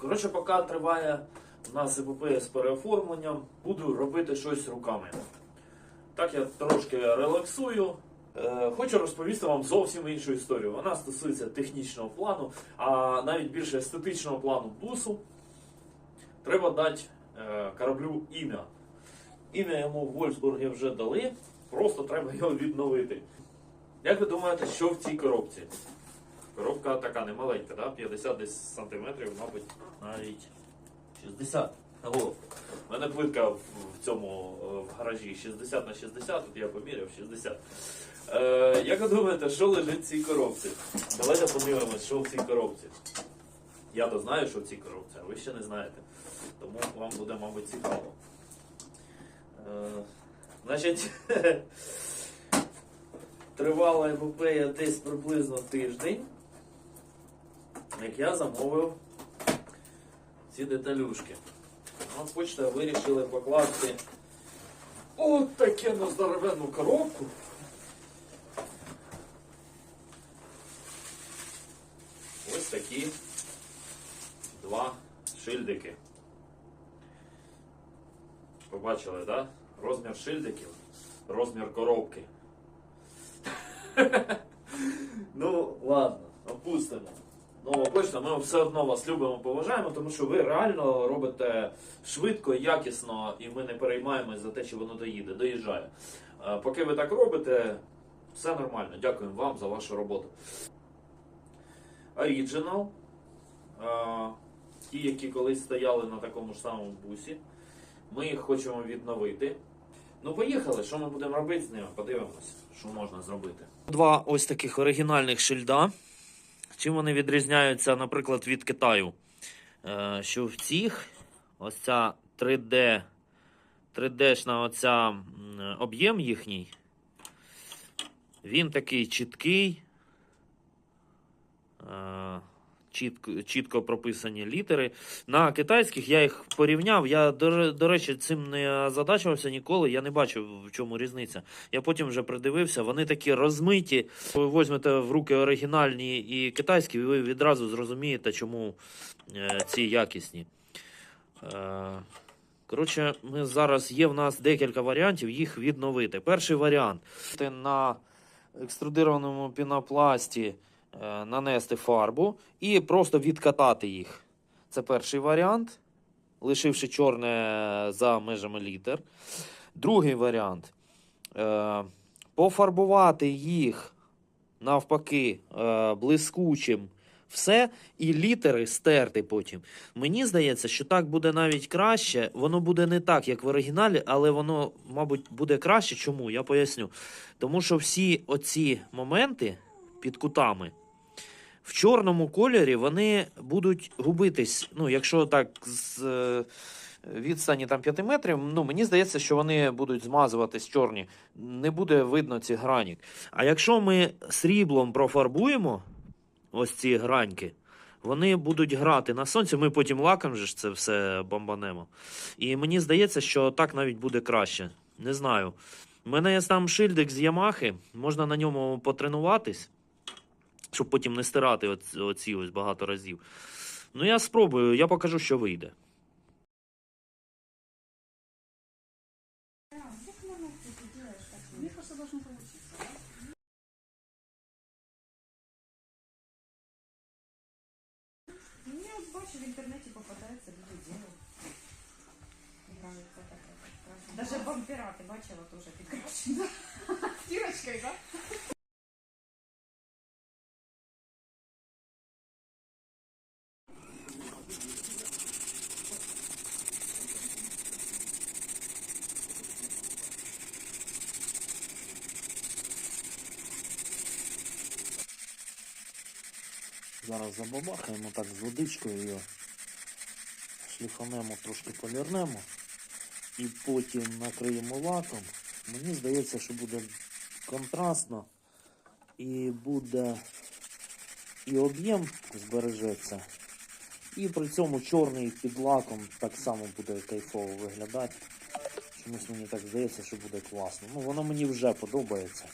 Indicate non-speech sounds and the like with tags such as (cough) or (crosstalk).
Коротше, поки триває у нас епопея з переоформленням, буду робити щось руками. Так я трошки релаксую. Е, Хочу розповісти вам зовсім іншу історію. Вона стосується технічного плану, а навіть більше естетичного плану бусу. Треба дати е, кораблю ім'я. Ім'я йому в Вольсбургі вже дали, просто треба його відновити. Як ви думаєте, що в цій коробці? Коробка така немаленька, да? 50 десь сантиметрів, мабуть, навіть 60. О, у мене плитка в, цьому е, в гаражі 60 на 60, тут я поміряв 60. Е, як ви думаєте, що лежить в цій коробці? Давайте подивимось, що в цій коробці. Я то знаю, що в цій коробці, а ви ще не знаєте. Тому вам буде, мабуть, цікаво. Е, значить, (laughs) тривала епопея десь приблизно тиждень, як я замовив ці деталюшки. От почта вирішили покласти от таке на коробку. Ось такі два шильдики. Побачили, так? Да? Розмір шильдиків, розмір коробки. (laughs) ну, ладно, опустимо. Нова почта, ми все одно вас любимо, поважаємо, тому що ви реально робите швидко, якісно, і ми не переймаємось за те, чи воно доїде, доїжджає. Е, Поки ви так робите, все нормально. Дякуємо вам за вашу роботу. Original. Е, Ті, які колись стояли на такому ж самому бусі. Ми їх хочемо відновити. Ну, поїхали, що ми будемо робити з ними? Подивимось, що можна зробити. Два ось таких оригінальних шильда. Чим вони відрізняються, наприклад, від Китаю? Е, що в цих ось ця 3D, 3D-шна оця об'єм їхній, він такий чіткий, е, чітко, чітко прописані літери. На китайських я їх порівняв. Я, до, до речі, цим не озадачувався ніколи. Я не бачив, в чому різниця. Я потім вже придивився, вони такі розмиті. Ви візьмете в руки оригінальні і китайські, і ви відразу зрозумієте, чому е, ці якісні. Е, коротше, ми зараз є в нас декілька варіантів їх відновити. Перший варіант на екструдированому пінопласті нанести фарбу і просто відкатати їх. Це перший варіант, лишивши чорне за межами літер. Другий варіант е, пофарбувати їх навпаки е, блискучим. Все, і літери стерти потім. Мені здається, що так буде навіть краще. Воно буде не так, як в оригіналі, але воно, мабуть, буде краще. Чому? Я поясню. Тому що всі оці моменти під кутами в чорному кольорі вони будуть губитись. Ну, якщо так з е, відстані там 5 метрів, ну мені здається, що вони будуть змазуватись чорні. Не буде видно ці грані. А якщо ми сріблом профарбуємо ось ці граньки, вони будуть грати на сонці. Ми потім лаком же це все бомбанемо. І мені здається, що так навіть буде краще. Не знаю. У мене є там шильдик з Ямахи, можна на ньому потренуватись, щоб потім не стирати оц- оці ось багато разів. Ну, я спробую, я покажу, що вийде. Бачу в интернете попадается, люди делают. Нравится. Даже бампера ты бачила тоже підкрашена. Стирочкой, (laughs) да? Зараз забабахаємо так з водичкою його. Шліфанемо, трошки полірнемо. І потім накриємо лаком. Мені здається, що буде контрастно. І буде і об'єм збережеться. І при цьому чорний під лаком так само буде кайфово виглядати. Чомусь мені так здається, що буде класно. Ну, воно мені вже подобається.